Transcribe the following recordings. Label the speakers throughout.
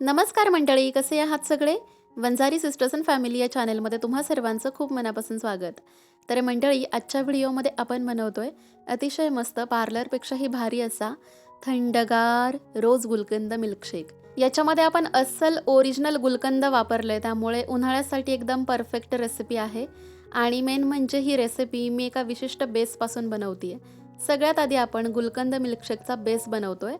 Speaker 1: नमस्कार मंडळी कसे आहात सगळे? वंजारी सिस्टर्स अँड फॅमिली या चॅनलमध्ये तुम्हा सर्वांचं खूप मनापासून स्वागत. तर मंडळी आजच्या व्हिडिओमध्ये आपण बनवतोय अतिशय मस्त पार्लरपेक्षाही भारी असा थंडगार रोज गुलकंद मिल्कशेक याच्यामध्ये आपण अस्सल ओरिजिनल गुलकंद वापरले त्यामुळे उन्हाळ्यासाठी एकदम परफेक्ट रेसिपी आहे. आणि मेन म्हणजे ही रेसिपी मी एका विशिष्ट बेसपासून बनवते सगळ्यात आधी आपण गुलकंद मिल्कशेकचा बेस बनवतोय.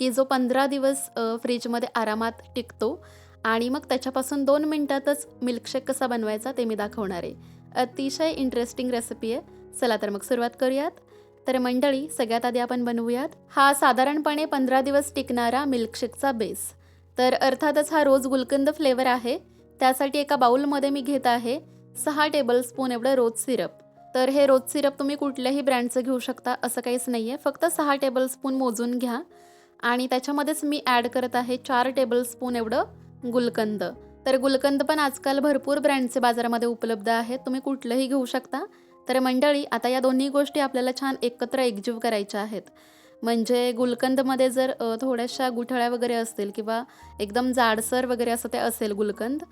Speaker 1: की जो पंधरा दिवस फ्रीजमध्ये आरामात टिकतो आणि मग त्याच्यापासून दोन मिनटातच मिल्कशेक कसा बनवायचा ते मी दाखवणार आहे. अतिशय इंटरेस्टिंग रेसिपी आहे. चला तर मग सुरुवात करूयात. तर मंडळी सगळ्यात आधी आपण बनवूयात. हा साधारणपणे पंधरा दिवस टिकणारा मिल्कशेकचा बेस तर अर्थातच हा रोज गुलकंद फ्लेवर आहे. त्यासाठी एका बाउलमध्ये मी घेत आहे सहा टेबलस्पून एवढं रोज सिरप तर हे रोज सिरप तुम्ही कुठल्याही ब्रँडचं घेऊ शकता असं काहीच नाही आहे फक्त सहा टेबलस्पून मोजून घ्या. आणि त्याच्यामध्येच मी ॲड करत आहे चार टेबलस्पून एवढं गुलकंद. तर गुलकंद पण आजकाल भरपूर ब्रँडचे बाजारामध्ये उपलब्ध आहेत. तुम्ही कुठलंही घेऊ शकता. तर मंडळी आता या दोन्ही गोष्टी आपल्याला छान एकत्र एकजीव करायच्या आहेत. म्हणजे गुलकंदमध्ये जर थोड्याशा गुठळ्या वगैरे असतील किंवा एकदम जाडसर वगैरे असं ते असेल गुलकंद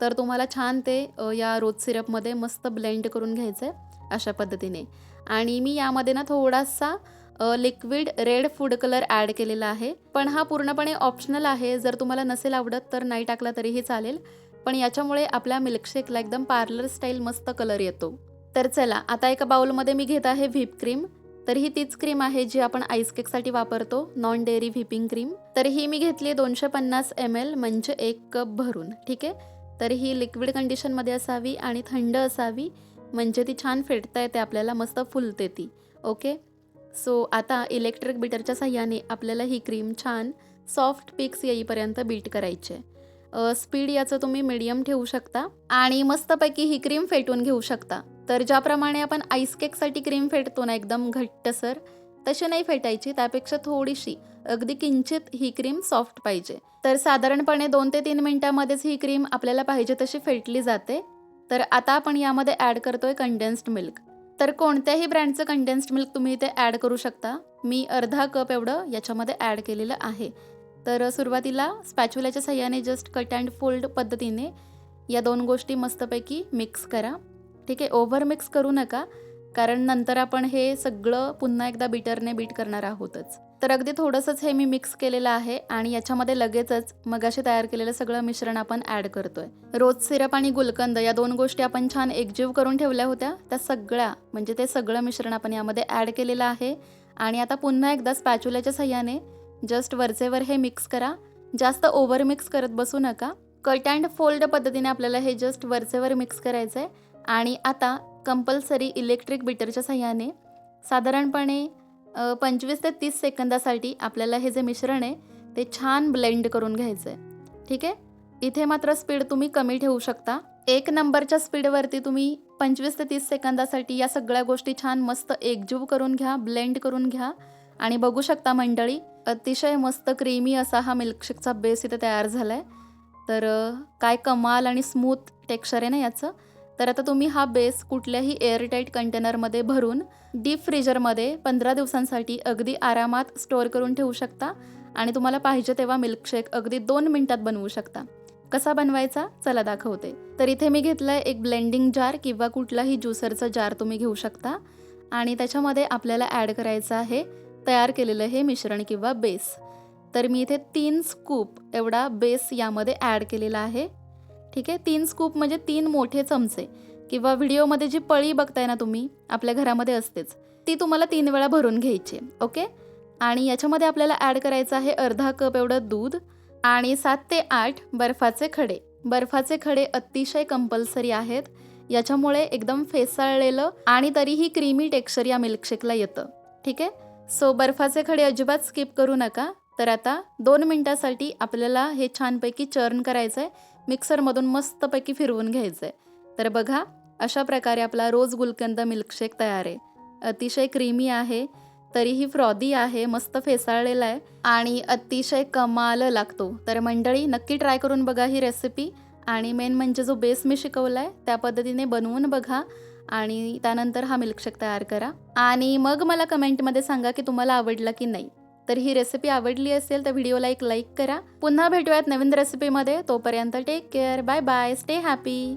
Speaker 1: तर तुम्हाला छान ते या रोज सिरपमध्ये मस्त ब्लेंड करून घ्यायचं आहे अशा पद्धतीने. आणि मी यामध्ये ना थोडासा liquid red food colour add केलेला आहे. पण हा पूर्णपणे ऑप्शनल आहे. जर तुम्हाला नसेल आवडत तर नाही टाकला तरीही चालेल. पण याच्यामुळे आपल्या मिल्कशेकला एकदम पार्लर स्टाईल मस्त कलर येतो. तर चला आता एका बाउलमध्ये मी घेत आहे व्हीप क्रीम तर ही तीच क्रीम आहे जी आपण आईस केकसाठी वापरतो नॉन डेअरी व्हिपिंग क्रीम तर ही मी घेतली दोनशे पन्नास एम एल म्हणजे एक कप भरून ठीक आहे? तर ही लिक्विड कंडिशनमध्ये असावी आणि थंड असावी म्हणजे ती छान फेटता येते आपल्याला मस्त फुलते ती ओके? सो आता इलेक्ट्रिक बीटरच्या साह्याने आपल्याला ही क्रीम छान सॉफ्ट पिक्स येईपर्यंत बीट करायची आहे. स्पीड याचं तुम्ही मिडियम ठेवू शकता आणि मस्तपैकी ही क्रीम फेटून घेऊ शकता. तर ज्याप्रमाणे आपण आईस केकसाठी क्रीम फेटतो ना एकदम घट्टसर तशी नाही फेटायची त्यापेक्षा थोडीशी अगदी किंचित ही क्रीम सॉफ्ट पाहिजे. तर साधारणपणे दोन ते तीन मिनिटांमध्येच ही क्रीम आपल्याला पाहिजे तशी फेटली जाते. तर आता आपण यामध्ये ॲड करतोय कंडेन्स्ड मिल्क तर कोणत्याही ब्रँडचं कंडेन्स्ड मिल्क तुम्ही इथे ॲड करू शकता. मी अर्धा कप एवढं याच्यामध्ये ॲड केलेलं आहे. तर सुरुवातीला स्पॅच्युलाच्या सहाय्याने जस्ट कट अँड फोल्ड पद्धतीने या दोन गोष्टी मस्तपैकी मिक्स करा. ठीक आहे? ओव्हर मिक्स करू नका कारण नंतर आपण हे सगळं पुन्हा एकदा बीटरने बीट करणार आहोतच. तर अगदी थोडंसंच हे मी मिक्स केलेलं आहे आणि याच्यामध्ये लगेचच मगाशी तयार केलेलं सगळं मिश्रण आपण ॲड करतोय. रोज सिरप आणि गुलकंद या दोन गोष्टी आपण छान एकजीव करून ठेवल्या होत्या. त्या सगळ्या म्हणजे ते सगळं मिश्रण आपण यामध्ये ॲड केलेलं आहे. आणि आता पुन्हा एकदा स्पॅच्युलाच्या सहाय्याने जस्ट वरचेवर हे मिक्स करा. जास्त ओव्हर मिक्स करत बसू नका. कट अँड फोल्ड पद्धतीने आपल्याला हे जस्ट वरचेवर मिक्स करायचं आहे आणि आता कंपल्सरी इलेक्ट्रिक बीटरच्या सहाय्याने साधारणपणे पंचवीस ते तीस सेकंदासाठी आपल्याला हे जे मिश्रण आहे ते छान ब्लेंड करून घ्यायचं आहे ठीक आहे? इथे मात्र स्पीड तुम्ही कमी ठेवू शकता. एक नंबरच्या स्पीडवरती तुम्ही पंचवीस ते तीस सेकंदासाठी या सगळ्या गोष्टी छान मस्त एकजीव करून घ्या ब्लेंड करून घ्या. आणि बघू शकता मंडळी अतिशय मस्त क्रीमी असा हा मिल्कशेकचा बेस इथे तयार झाला आहे तर काय कमाल आणि स्मूथ टेक्स्चर आहे ना याचं. तर आता तुम्ही हा बेस कुठल्याही एअरटाईट कंटेनरमध्ये भरून डीप फ्रीजरमध्ये पंधरा दिवसांसाठी अगदी आरामात स्टोअर करून ठेवू शकता आणि तुम्हाला पाहिजे तेव्हा मिल्कशेक अगदी दोन मिनिटात बनवू शकता. कसा बनवायचा? चला दाखवते. तर इथे मी घेतलं आहे एक ब्लेंडिंग जार किंवा कुठलाही ज्युसरचा जार तुम्ही घेऊ शकता. आणि त्याच्यामध्ये आपल्याला ॲड करायचं आहे तयार केलेलं हे मिश्रण किंवा बेस. तर मी इथे तीन स्कूप एवढा बेस यामध्ये ॲड केलेला आहे. ठीक आहे? तीन स्कूप म्हणजे तीन मोठे चमचे. किंवा व्हिडिओमध्ये जी पळी बघताय ना तुम्ही आपल्या घरामध्ये असतेच. ती तुम्हाला तीन वेळा भरून घ्यायची आहे, ओके? आणि याच्यामध्ये आपल्याला ॲड करायचं आहे अर्धा कप एवढं दूध आणि सात ते आठ बर्फाचे खडे. बर्फाचे खडे अतिशय कंपल्सरी आहेत. याच्यामुळे एकदम फेसाळलेलं आणि तरीही क्रीमी टेक्स्चर या मिल्कशेकला येतं. ठीक आहे? सो बर्फाचे खडे अजिबात स्किप करू नका. तर आता दोन मिनटासाठी आपल्याला हे छानपैकी चर्न करायचं आहे मिक्सरमधून मस्तपैकी फिरवून घ्यायचं आहे तर बघा अशा प्रकारे आपला रोज गुलकंद मिल्कशेक तयार आहे. अतिशय क्रीमी आहे तरीही फ्रॉदी आहे मस्त फेसाळलेला आहे आणि अतिशय कमाल लागतो. तर मंडळी नक्की ट्राय करून बघा ही रेसिपी. आणि मेन म्हणजे जो बेस मी शिकवला आहे त्या पद्धतीने बनवून बघा आणि त्यानंतर हा मिल्कशेक तयार करा. आणि मग मला कमेंटमध्ये सांगा की तुम्हाला आवडला की नाही. तर ही रेसिपी आवडली असेल तर व्हिडिओला एक लाईक करा. पुन्हा भेटूयात नवीन रेसिपीमध्ये तोपर्यंत take care bye bye stay happy